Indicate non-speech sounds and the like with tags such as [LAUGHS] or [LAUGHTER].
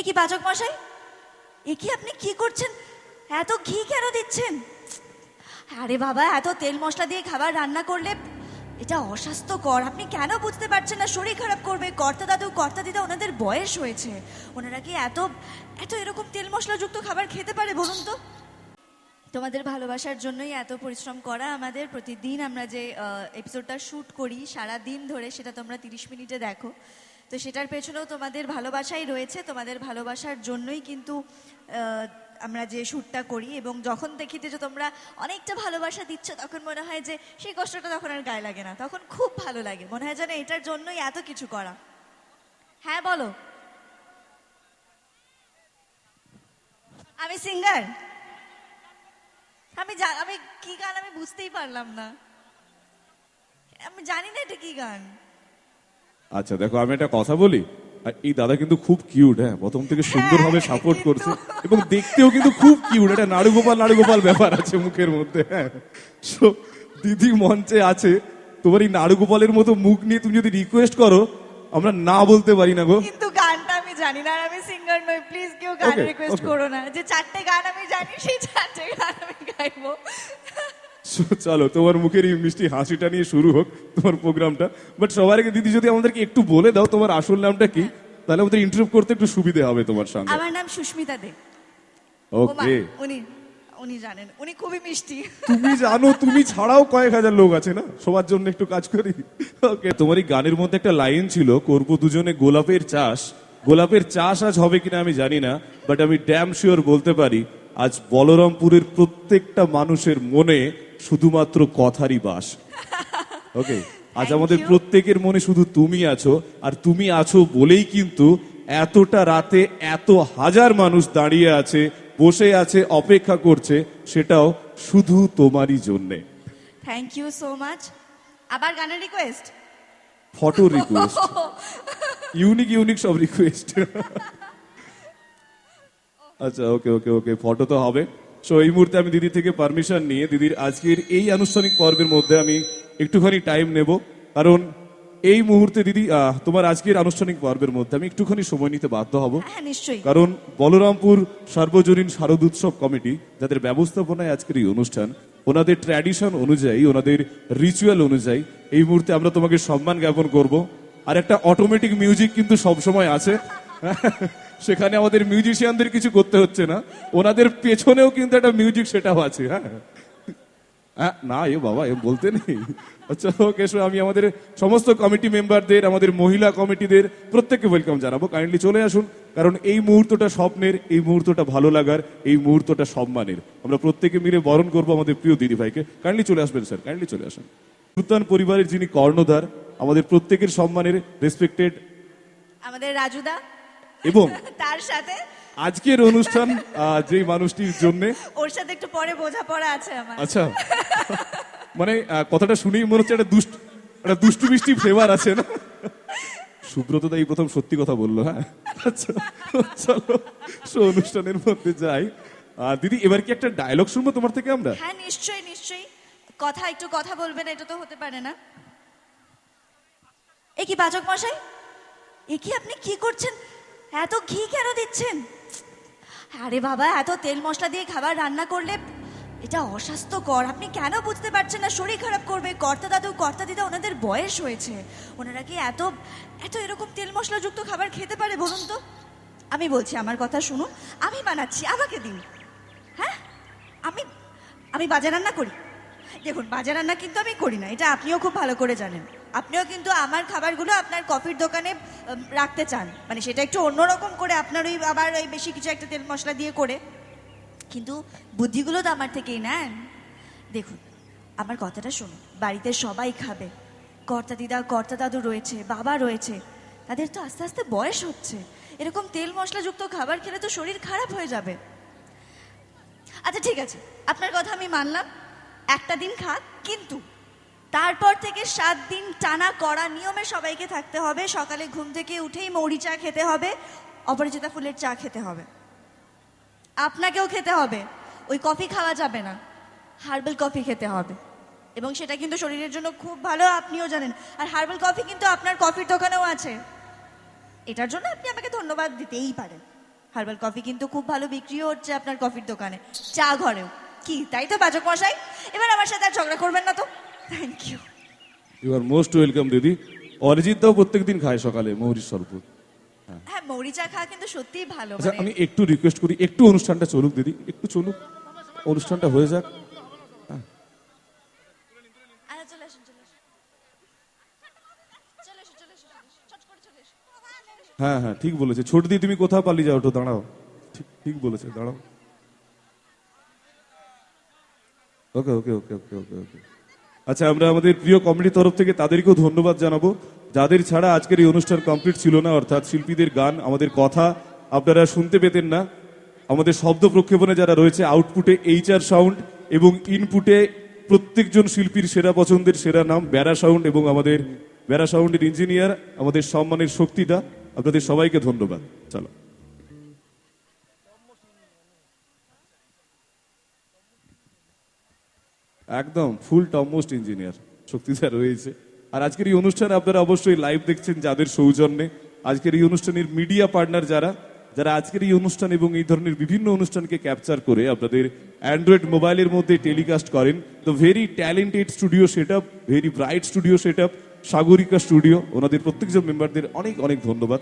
এ কি পাচক মশাই? এ কি আপনি কি করছেন? এত ঘি কেন দিচ্ছেন? আরে বাবা, এত তেল মশলা দিয়ে খাবার রান্না করলে এটা অস্বাস্থ্যকর। আপনি কেন বুঝতে পারছেন না? শরীর খারাপ করবে। কর্তা দাদু, কর্তা দিদা ওনাদের বয়স হয়েছে। ওনারা কি এত এত এরকম তেল মশলাযুক্ত খাবার খেতে পারে বলুন তো? তোমাদের ভালোবাসার জন্যই এত পরিশ্রম করা আমাদের। প্রতিদিন আমরা যে এপিসোডটা শ্যুট করি সারা দিন ধরে সেটা তোমরা তিরিশ মিনিটে দেখো। তো সেটার পেছনেও তোমাদের ভালোবাসাই রয়েছে, তোমাদের ভালোবাসার জন্যই কিন্তু আমরা যে শ্যুটটা করি এবং যখন দেখি যে তোমরা অনেকটা ভালোবাসা দিচ্ছ, তখন মনে হয় যে সেই কষ্টটা তখন আর গায়ে লাগে না, তখন খুব ভালো লাগে। মনে হয় যেন এটার জন্যই এত কিছু করা। হ্যাঁ বলো। আমি সিঙ্গার আমি আমি কি গান আমি বুঝতেই পারলাম না। আমি জানি না এটা কি গান। আচ্ছা দেখো আমি একটা কথা বলি। আর এই দাদা কিন্তু খুব কিউট হ্যাঁ প্রথম থেকে সুন্দরভাবে হ্যাঁ, সাপোর্ট করছে এবং দেখতেও কিন্তু খুব কিউট একটা নাড়ু গোপাল নাড়ু গোপাল ব্যাপার আছে মুখের মধ্যে হ্যাঁ। So, দিদি মঞ্চে আছে তোমার এই নাড়ু গোপালের মতো মুখ নিয়ে তুমি যদি রিকোয়েস্ট করো আমরা না বলতে পারি না গো। কিন্তু গানটা আমি জানি না আর আমি সিঙ্গার নই প্লিজ কেউ গান রিকোয়েস্ট করো না। যে চারটে গান আমি জানি সেই চারটে গান আমি গাইবো। চলো তোমার মুখের এই মিষ্টি হাসিটা নিয়ে শুরু হোক তোমার প্রোগ্রামটা। বাট সবার আগে দিদি যদি আমাদেরকে একটু বলে দাও তোমার আসল নামটা কি তাহলে আমাদের ইন্টারভিউ করতে একটু সুবিধে হবে তোমার সঙ্গে। আমার নাম সুস্মিতা দে। ওকে উনি উনি জানেন উনি খুবই মিষ্টি। তুমি জানো তুমি ছাড়াও কয়েক হাজার লোক আছে না? সবার জন্য একটু কাজ করি। ওকে তোমার এই গানের মধ্যে একটা লাইন ছিল করব দুজনে গোলাপের চাষ। গোলাপের চাষ আজ হবে কিনা আমি জানি না বাট আমি ড্যাম শিওর বলতে পারি আজ বলরামপুরের প্রত্যেকটা মানুষের মনে শুধুমাত্র কথারই বাস। [LAUGHS] ওকে আজ আমাদের প্রত্যেকের মনে শুধু তুমি আছো আর তুমি আছো বলেই কিন্তু এতটা রাতে এত হাজার মানুষ দাঁড়িয়ে আছে বসে আছে অপেক্ষা করছে সেটাও শুধু তোমারই জন্যে। থ্যাংক ইউ সো মাচ আবার গানের request photo request unique unique সব রিকোয়েস্ট [LAUGHS] আচ্ছা ওকে ওকে ওকে ফটো তো হবে। সো এই মুহূর্তে আমি দিদি থেকে পারমিশন নিয়ে দিদির আজকের এই আনুষ্ঠানিক পর্বের মধ্যে আমি একটুখানি টাইম নেব। কারণ এই মুহূর্তে দিদি তোমার আজকের আনুষ্ঠানিক পর্বের মধ্যে আমি একটুখানি সময় নিতে বাধ্য হব। হ্যাঁ কারণ বলরামপুর সার্বজনীন শারদ উৎসব কমিটি যাদের ব্যবস্থাপনায় আজকের এই অনুষ্ঠান ওনাদের ট্র্যাডিশন অনুযায়ী ওনাদের রিচুয়াল অনুযায়ী এই মুহূর্তে আমরা তোমাকে সম্মান জ্ঞাপন করব। আর একটা অটোমেটিক মিউজিক কিন্তু সবসময় আছে। [LAUGHS] সেখানে আমাদের মিউজিশিয়ানদের কিছু করতে হচ্ছে না। ওনাদের পেছনেও কিন্তু একটা মিউজিক সেটাও আছে হ্যাঁ। হ্যাঁ, না এ বাবা এ বলতে নেই। আচ্ছা ওকে আমি আমাদের সমস্ত কমিটি মেম্বারদের আমাদের মহিলা কমিটিদের প্রত্যেককে ওয়েলকাম জানাব। কাইন্ডলি চলে আসুন কারণ এই মুহূর্তটা স্বপ্নের এই মুহূর্তটা ভালো লাগার এই মুহূর্তটা সম্মানের। আমরা প্রত্যেকে মিলে বরণ করব আমাদের প্রিয় দিদি ভাইকে কাইন্ডলি চলে আসবেন স্যার কাইন্ডলি চলে আসুন। সুলতান পরিবারের যিনি কর্ণধার আমাদের প্রত্যেকের সম্মানের রেসপেক্টেড আমাদের রাজুদা এবং তার সাথে আজকের অনুষ্ঠান যেই মানুষটির জন্য। ওর সাথে একটু পরে বোঝাপড়া আছে আমার। আচ্ছা। মানে কথাটা শুনেই মনে হচ্ছে একটা দুষ্ট একটা দুষ্টু মিষ্টি ফ্লেভার আছে না? সুব্রত দা এই প্রথম সত্যি কথা বলল হ্যাঁ? আচ্ছা চলো সো অনুষ্ঠানের মধ্যে যাই। দিদি এবার কি একটা ডায়লগ শুনব তোমার থেকে আমরা? হ্যাঁ নিশ্চয়ই নিশ্চয়ই। কথা একটু কথা বলবেন এটা তো হতে পারে না। এ কি পাচক মশাই? এ কি আপনি কি করছেন? এত ঘি কেন দিচ্ছেন? আরে বাবা, এত তেল মশলা দিয়ে খাবার রান্না করলে এটা অস্বাস্থ্যকর। আপনি কেন বুঝতে পারছেন না? শরীর খারাপ করবে। কর্তা দাদু, কর্তা দিদা, ওনাদের বয়স হয়েছে। ওনারা কি এত এত এরকম তেল মশলাযুক্ত খাবার খেতে পারে বলুন তো? আমি বলছি, আমার কথা শুনুন। আমি বানাচ্ছি, আমাকে দিন। হ্যাঁ? আমি আমি বাজে রান্না করি। দেখুন বাজে রান্না কিন্তু আমি করি না। এটা আপনিও খুব ভালো করে জানেন। আপনিও কিন্তু আমার খাবারগুলো আপনার কফির দোকানে রাখতে চান। মানে সেটা একটু অন্যরকম করে আপনার ওই আবার ওই বেশি কিছু একটা তেল মশলা দিয়ে করে। কিন্তু বুদ্ধিগুলো তো আমার থেকেই নেন। দেখুন, আমার কথাটা শুনুন। বাড়িতে সবাই খাবে। কর্তা দিদা, কর্তা দাদু রয়েছে, বাবা রয়েছে। তাদের তো আস্তে আস্তে বয়স হচ্ছে। এরকম তেল মশলাযুক্ত খাবার খেলে তো শরীর খারাপ হয়ে যাবে। আচ্ছা ঠিক আছে। আপনার কথা আমি মানলাম। একটা দিন খাক, কিন্তু তারপর থেকে সাত দিন টানা করা নিয়মে সবাইকে থাকতে হবে। সকালে ঘুম থেকে উঠেই মৌরি চা খেতে হবে অপরাজিতা ফুলের চা খেতে হবে। আপনাকেও খেতে হবে। ওই কফি খাওয়া যাবে না, হার্বাল কফি খেতে হবে। এবং সেটা কিন্তু শরীরের জন্য খুব ভালো, আপনিও জানেন। আর হার্বাল কফি কিন্তু আপনার কফির দোকানেও আছে। এটার জন্য আপনি আমাকে ধন্যবাদ দিতেই পারেন। হার্বাল কফি কিন্তু খুব ভালো বিক্রিও হচ্ছে আপনার কফির দোকানে, চা ঘরেও। কি, তাই তো বাজক মশাই? এবার আমার সাথে আর ঝগড়া করবেন না তো? থ্যাংক ইউ ইউ আর মোস্ট ওয়েলকাম দিদি অরিজিৎ দাও প্রত্যেকদিন খায় সকালে মৌরির শরবত হ্যাঁ। মৌরি চা খাওয়া কিন্তু সত্যিই ভালো আচ্ছা মানে আমি একটু রিকোয়েস্ট করি একটু অনুষ্ঠানটা চলুক দিদি একটু চলুক। অনুষ্ঠানটা হয়ে যাক। এসো। হ্যাঁ হ্যাঁ ঠিক বলেছে। ছোট দিয়ে তুমি কোথাও পালিয়ে যাও একটু দাঁড়াও। ঠিক ঠিক বলেছে দাঁড়াও। ওকে ওকে ওকে ওকে ওকে ওকে। আচ্ছা আমরা আমাদের প্রিয় কমিটির তরফ থেকে তাদেরকেও ধন্যবাদ জানাব। যাদের ছাড়া আজকের এই অনুষ্ঠান কমপ্লিট ছিল না, অর্থাৎ শিল্পীদের গান, আমাদের কথা আপনারা শুনতে পেতেন না। আমাদের শব্দ প্রক্ষেপণে যারা রয়েছে আউটপুটে এইচআর সাউন্ড এবং ইনপুটে প্রত্যেকজন শিল্পীর সেরা পছন্দের সেরা নাম ব্যারা সাউন্ড এবং আমাদের ব্যারা সাউন্ডের ইঞ্জিনিয়ার আমাদের সম্মানের শক্তিটা আপনাদের সবাইকে ধন্যবাদ। চলো। একদম ফুল টপমোস্ট ইঞ্জিনিয়ার শক্তিদা রয়েছে। আর আজকের এই অনুষ্ঠানে আপনারা অবশ্যই লাইভ দেখছেন যাদের সৌজন্যে। আজকের এই অনুষ্ঠানের মিডিয়া পার্টনার যারা যারা আজকের এই অনুষ্ঠান এবং এই ধরনের বিভিন্ন অনুষ্ঠানকে ক্যাপচার করে আপনাদের অ্যান্ড্রয়েড মোবাইলের মধ্যে টেলিকাস্ট করেন। তো very talented studio set up very bright studio set up Sagarika studio ওনাদের প্রত্যেকজন মেম্বারদের অনেক অনেক ধন্যবাদ।